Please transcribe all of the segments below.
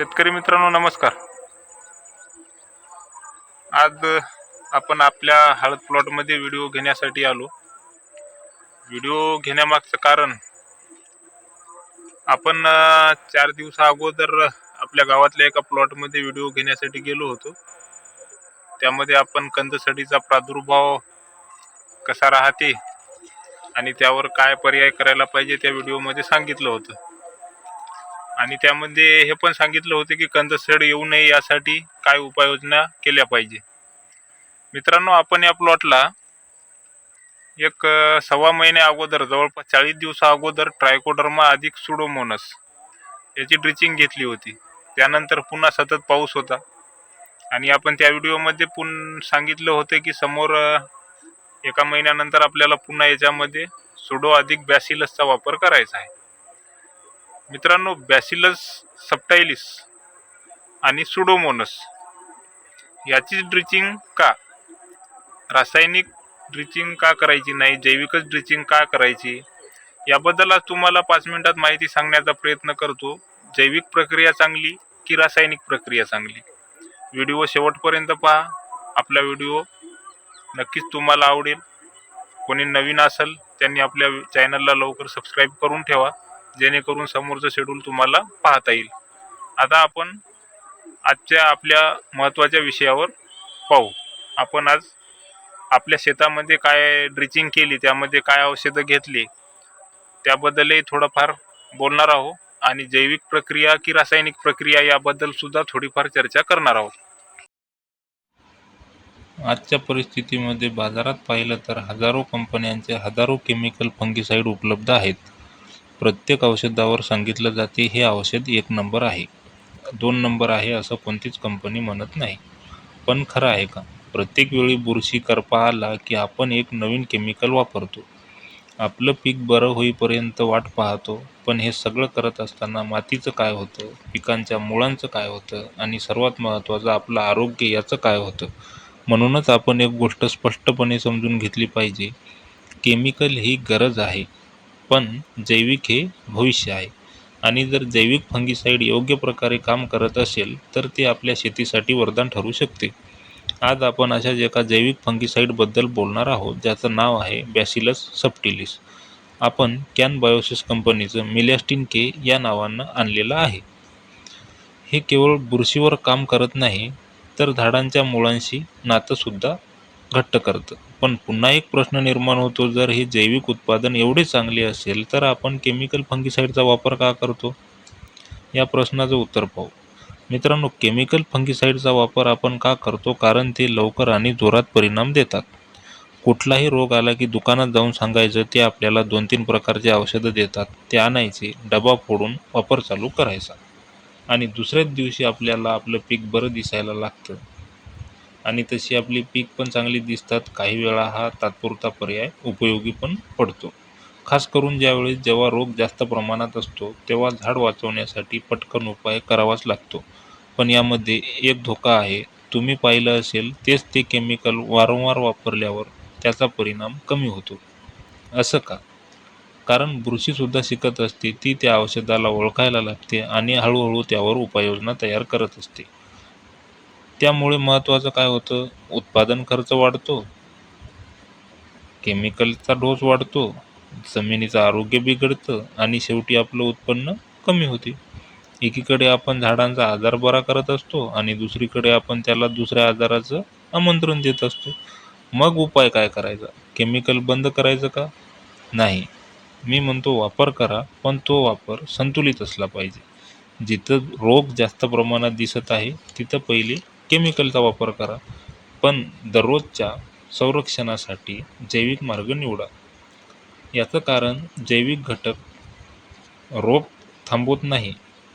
शेतकरी मित्रांनो नमस्कार. आज आपण आपल्या हळद प्लॉटमध्ये व्हिडिओ घेण्यासाठी आलो. व्हिडिओ घेण्यामागचं कारण आपण चार दिवसा अगोदर आपल्या गावातल्या एका प्लॉटमध्ये व्हिडिओ घेण्यासाठी गेलो होतो. त्यामध्ये आपण कंदसडीचा प्रादुर्भाव कसा राहते आणि त्यावर काय पर्याय करायला पाहिजे त्या व्हिडिओमध्ये सांगितलं होतं. आणि त्यामध्ये हे पण सांगितलं होतं की कंदसड येऊ नये यासाठी काय उपाययोजना केल्या पाहिजे. मित्रांनो आपण या प्लॉटला एक सव्वा महिने अगोदर जवळपास चाळीस दिवसा अगोदर ट्रायकोडर्मा अधिक सुडोमोनस याची ड्रिचिंग घेतली होती. त्यानंतर पुन्हा सतत पाऊस होता. आणि आपण त्या व्हिडिओमध्ये पुन सांगितलं होतं की समोर एका महिन्यानंतर आपल्याला पुन्हा याच्यामध्ये सुडो अधिक बॅसिलसचा वापर करायचा आहे. मित्रांनो बॅसिलस सबटायलिस आणि सुडोमोनस. याची ड्रिचिंग का? रासायनिक ड्रिचिंग का करायची नाही? जैविकच ड्रिचिंग का करायची? याबद्दल आज तुम्हाला पाच मिनिटात माहिती सांगण्याचा प्रयत्न करतो. जैविक प्रक्रिया चांगली की रासायनिक प्रक्रिया चांगली? व्हिडिओ शेवटपर्यंत पहा. आपला व्हिडिओ नक्कीच तुम्हाला आवडेल. कोणी नवीन असेल त्यांनी आपल्या चॅनलला लवकर सबस्क्राईब करून ठेवा. जेणेकरून समोरचं शेड्यूल तुम्हाला पाहता येईल. आता आपण आजच्या आपल्या महत्त्वाच्या विषयावर पाहू. आपण आज आपल्या शेतामध्ये काय ड्रिचिंग केली त्यामध्ये काय औषधं घेतली त्याबद्दलही थोडंफार बोलणार आहोत आणि जैविक प्रक्रिया की रासायनिक प्रक्रिया याबद्दल सुद्धा थोडीफार चर्चा करणार आहोत. आजच्या परिस्थितीमध्ये बाजारात पाहिलं तर हजारो कंपन्यांचे हजारो केमिकल फंगिसाईड उपलब्ध आहेत. प्रत्येक औषधावर सांगितलं जाते हे औषध एक नंबर आहे. दोन नंबर आहे असं कोणतीच कंपनी म्हणत नाही. पण खरं आहे का? प्रत्येक वेळी बुरशी करपा आला की आपण एक नवीन केमिकल वापरतो. आपलं पीक बरं होईपर्यंत वाट पाहतो पण हे सगळं करत असताना मातीचं काय होतं? पिकांच्या मुळांचं काय होतं? आणि सर्वात महत्त्वाचं आपलं आरोग्य याचं काय होतं? म्हणूनच आपण एक गोष्ट स्पष्टपणे समजून घेतली पाहिजे. केमिकल ही गरज आहे. पण जैविक हे भविष्य आहे. आणि जर जैविक फंगिसाईड योग्य प्रकारे काम करत असेल तर ते आपल्या शेतीसाठी वरदान ठरू शकते. आज आपण अशाच एका जैविक फंगिसाईडबद्दल बोलणार आहोत ज्याचं नाव आहे बॅसिलस सबटिलिस आपण कॅन बायोसिस कंपनीचं मिलॅस्टिन के या नावानं आणलेलं आहे. हे केवळ बुरशीवर काम करत नाही तर झाडांच्या मुळांशी नातंसुद्धा घट्ट करतं. पण पुन्हा एक प्रश्न निर्माण होतो जर हे जैविक उत्पादन एवढे चांगले असेल तर आपण केमिकल फंगिसाईडचा वापर का करतो? या प्रश्नाचं उत्तर पाहू. मित्रांनो केमिकल फंगिसाईडचा वापर आपण का करतो? कारण ते लवकर आणि जोरात परिणाम देतात. कुठलाही रोग आला की दुकानात जाऊन सांगायचं ते आपल्याला दोन तीन प्रकारचे औषधं देतात. ते आणायचे डबा फोडून वापर चालू करायचा. आणि दुसऱ्याच दिवशी आपल्याला आपलं पीक बरं दिसायला लागतं. आणि तशी आपली पीक पण चांगली दिसतात. काही वेळा हा तात्पुरता पर्याय उपयोगी पण पडतो. खास करून ज्यावेळेस जेव्हा रोग जास्त प्रमाणात असतो तेव्हा झाड वाचवण्यासाठी पटकन उपाय करावाच लागतो. पण यामध्ये एक धोका आहे. तुम्ही पाहिलं असेल तेच ते केमिकल वारंवार वापरल्यावर त्याचा परिणाम कमी होतो. असं का? कारण बुरशीसुद्धा शिकत असते ती त्या औषधाला ओळखायला लागते आणि हळूहळू त्यावर उपाययोजना तयार करत असते. त्यामुळे महत्त्वाचं काय होतं? उत्पादन खर्च वाढतो. केमिकलचा डोस वाढतो. जमिनीचं आरोग्य बिघडतं आणि शेवटी आपलं उत्पन्न कमी होते. एकीकडे आपण झाडांचा आजार बरा करत असतो आणि दुसरीकडे आपण त्याला दुसऱ्या आजाराचं आमंत्रण देत असतो. मग उपाय काय करायचा? केमिकल बंद करायचं का? नाही. मी म्हणतो वापर करा पण तो वापर संतुलित असला पाहिजे. जिथं रोग जास्त प्रमाणात दिसत आहे तिथं पहिले केमिकलचा वापर करा. पण दररोजच्या संरक्षणासाठी जैविक मार्ग निवडा. याचं कारण जैविक घटक रोप थांबवत नाही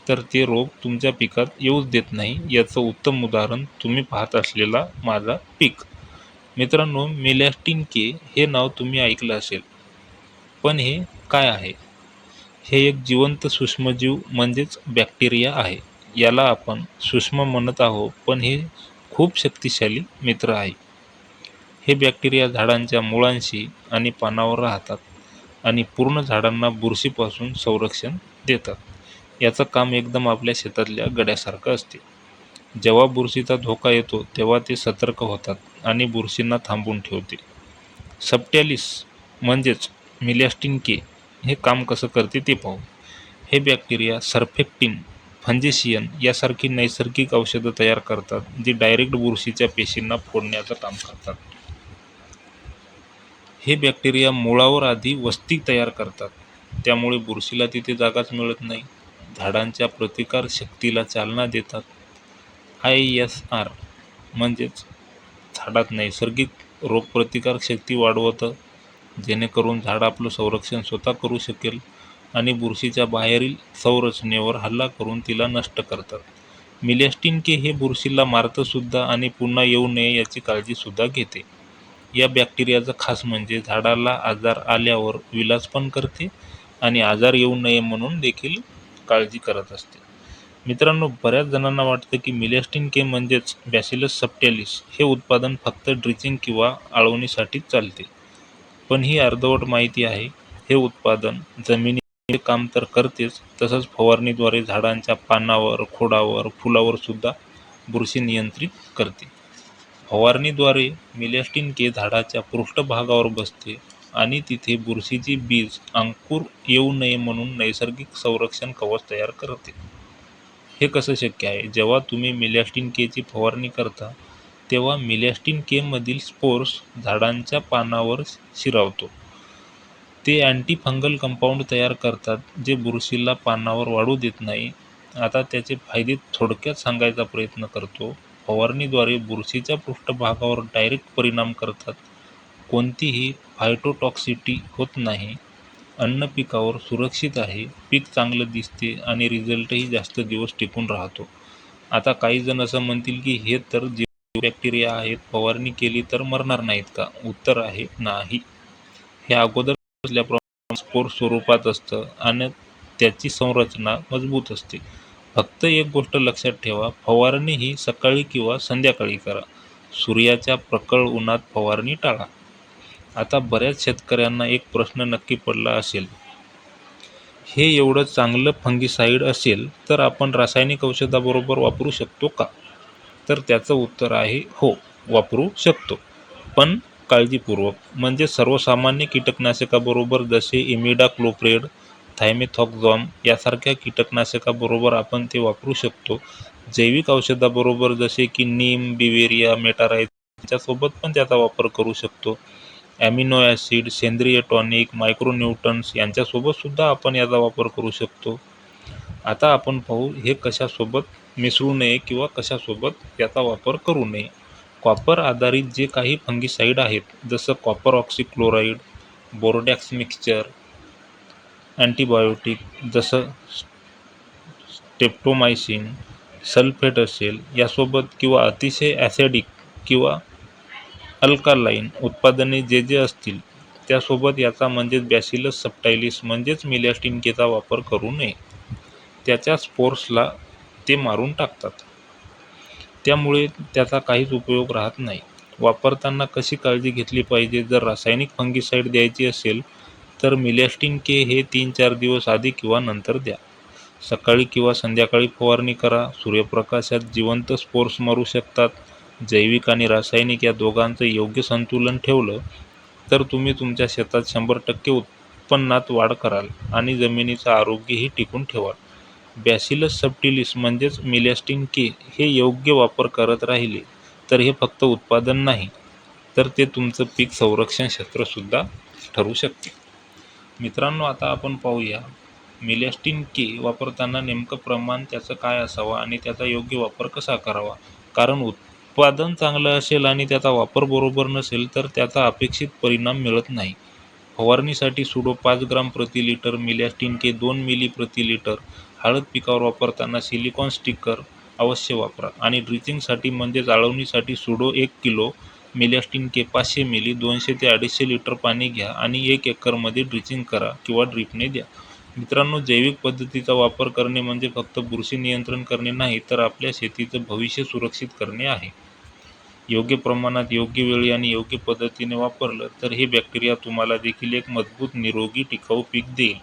तर ते रोप तुमच्या पिकात येऊच देत नाही याचं उत्तम उदाहरण तुम्ही पाहत असलेला माझा पीक. मित्रांनो मिलॅस्टिन के हे नाव तुम्ही ऐकलं असेल. पण हे काय आहे? हे एक जिवंत सूक्ष्मजीव म्हणजेच बॅक्टेरिया आहे. याला आपण सूक्ष्म म्हणत आहोत पण हे खूप शक्तिशाली मित्र आहे. हे बॅक्टेरिया झाडांच्या मुळांशी आणि पानावर राहतात आणि पूर्ण झाडांना बुरशीपासून संरक्षण देतात. याचं काम एकदम आपल्या शेतातल्या गड्यासारखं असते. जेव्हा बुरशीचा धोका येतो तेव्हा ते सतर्क होतात आणि बुरशींना थांबून ठेवते. सप्टॅलिस म्हणजेच मिलॅस्टिनके हे काम कसं करते ते पाहू. हे बॅक्टेरिया सर्फेक्टिन फंजेशियन यासारखी नैसर्गिक औषधं तयार करतात जी डायरेक्ट बुरशीच्या पेशींना फोडण्याचं काम करतात. हे बॅक्टेरिया मुळावर आधी वस्ती तयार करतात. त्यामुळे बुरशीला तिथे जागाच मिळत नाही. झाडांच्या प्रतिकार शक्तीला चालना देतात. आय एस आर म्हणजेच झाडात नैसर्गिक रोगप्रतिकार शक्ती वाढवतं जेणेकरून झाड आपलं संरक्षण स्वतः करू शकेल. आणि बुरशीच्या बाहेरील संरचनेवर हल्ला करून तिला नष्ट करतात. मिलॅस्टिन के हे बुरशीला मारतंसुद्धा आणि पुन्हा येऊ नये याची काळजीसुद्धा घेते. या बॅक्टेरियाचं खास म्हणजे झाडाला आजार आल्यावर विलास पण करते आणि आजार येऊ नये म्हणून देखील काळजी करत असते. मित्रांनो बऱ्याच जणांना वाटतं की मिलॅस्टिन के म्हणजेच बॅसिलस सप्टेलिस हे उत्पादन फक्त ड्रिचिंग किंवा आळवणीसाठीच चालते. पण ही अर्धवट माहिती आहे हे उत्पादन जमिनी हे काम तर करतेच. तसंच फवारणीद्वारे झाडांच्या पानावर खोडावर फुलावर सुद्धा बुरशी नियंत्रित करते. फवारणीद्वारे मिलॅस्टिन के झाडाच्या पृष्ठभागावर बसते आणि तिथे बुरशीची बीज अंकुर येऊ नये म्हणून नैसर्गिक संरक्षण कवच तयार करते. हे कसं शक्य आहे? जेव्हा तुम्ही मिलॅस्टिन केची फवारणी करता तेव्हा मिलॅस्टिन केमधील स्पोर्स झाडांच्या पानावर शिरावतो. ते अँटी फंगल कंपाऊंड तयार करतात जे बुरशीला पानावर वाढू देत नाही. आता त्याचे फायदे थोडक्यात सांगायचा प्रयत्न करतो. फवारणीद्वारे बुरशीच्या पृष्ठभागावर डायरेक्ट परिणाम करतात. कोणतीही फायटोटॉक्सिटी होत नाही. अन्न पिकावर सुरक्षित आहे. पीक चांगलं दिसते आणि रिझल्टही जास्त दिवस टिकून राहतो. आता काही जण असं म्हणतील की हे तर जे बॅक्टेरिया आहेत. फवारणी केली तर मरणार नाहीत का? उत्तर आहे नाही. हे अगोदर असल्याप्रमाणे स्पोर स्वरूपात असतं आणि त्याची संरचना मजबूत असते. फक्त एक गोष्ट लक्षात ठेवा फवारणी ही सकाळी किंवा संध्याकाळी करा. सूर्याच्या प्रखर उन्हात फवारणी टाळा. आता बऱ्याच शेतकऱ्यांना एक प्रश्न नक्की पडला असेल. हे एवढं चांगलं फंगीसाईड असेल तर आपण रासायनिक औषधाबरोबर वापरू शकतो का? तर त्याचं उत्तर आहे हो वापरू शकतो. पण काळजीपूर्वक म्हणजे सर्वसामान्य कीटकनाशकाबरोबर जसे इमिडाक्लोप्रेड थायमेथॉक्झॉम यासारख्या कीटकनाशकाबरोबर आपण ते वापरू शकतो. जैविक औषधाबरोबर जसे की नीम बिवेरिया मेटाराईज याच्यासोबत पण त्याचा वापर करू शकतो. ॲमिनो ॲसिड सेंद्रिय टॉनिक मायक्रोन्यूटन्स यांच्यासोबतसुद्धा आपण याचा वापर करू शकतो. आता आपण पाहू हे कशासोबत मिसळू नये किंवा कशासोबत याचा वापर करू नये. कॉपर आधारित जे काही फंगिसाईड आहेत जसं copper oxychloride bordeaux mixture antibiotic जसं स्टेप्टोमायसिन सल्फेट असेल यासोबत किंवा अतिशय ॲसिडिक किंवा अल्कालाईन उत्पादने जे जे असतील त्यासोबत याचा म्हणजेच बॅसिलस सबटायलिस म्हणजेच मिलॅस्टिनकेचा वापर करू नये. त्याच्या स्पोर्सला ते मारून टाकतात. त्यामुळे त्याचा काहीच उपयोग राहत नाही. वापरताना कशी काळजी घेतली पाहिजे? जर रासायनिक फंगीसाईड द्यायची असेल तर मिलॅस्टिन के हे तीन चार दिवस आधी किंवा नंतर द्या. सकाळी किंवा संध्याकाळी फवारणी करा. सूर्यप्रकाशात जिवंत स्पोर्स मारू शकतात. जैविक आणि रासायनिक या दोघांचं योग्य संतुलन ठेवलं तर तुम्ही तुमच्या शेतात शंभर टक्के उत्पन्नात वाढ कराल आणि जमिनीचं आरोग्यही टिकून ठेवाल. बॅसिलस सबटिलिस म्हणजेच मिलॅस्टिन के हे योग्य वापर करत राहिले तर हे फक्त उत्पादन नाही तर ते तुमचं पीक संरक्षण क्षेत्रसुद्धा ठरू शकते. मित्रांनो आता आपण पाहूया मिलॅस्टिन के वापरताना नेमकं प्रमाण त्याचं काय असावं आणि त्याचा योग्य वापर कसा करावा? कारण उत्पादन चांगलं असेल आणि त्याचा वापर बरोबर नसेल तर त्याचा अपेक्षित परिणाम मिळत नाही. फवारणीसाठी सुडो पाच ग्राम प्रति लिटर मिलॅस्टिन के दोन मिली प्रति लिटर हळद पिकावर वापरताना सिलिकॉन स्टिकर अवश्य वापरा आणि ड्रिचिंगसाठी म्हणजेच आळवणीसाठी सुडो एक किलो मिलॅस्टिन के पाचशे मिली दोनशे ते अडीचशे लिटर पाणी घ्या आणि एक एकरमध्ये ड्रिचिंग करा किंवा ड्रिपने द्या. मित्रांनो जैविक पद्धतीचा वापर करणे म्हणजे फक्त बुरशी नियंत्रण करणे नाही तर आपल्या शेतीचं भविष्य सुरक्षित करणे आहे. योग्य प्रमाणात योग्य वेळी आणि योग्य पद्धतीने वापरलं तर हे बॅक्टेरिया तुम्हाला देखील एक मजबूत निरोगी टिकाऊ पीक देईल.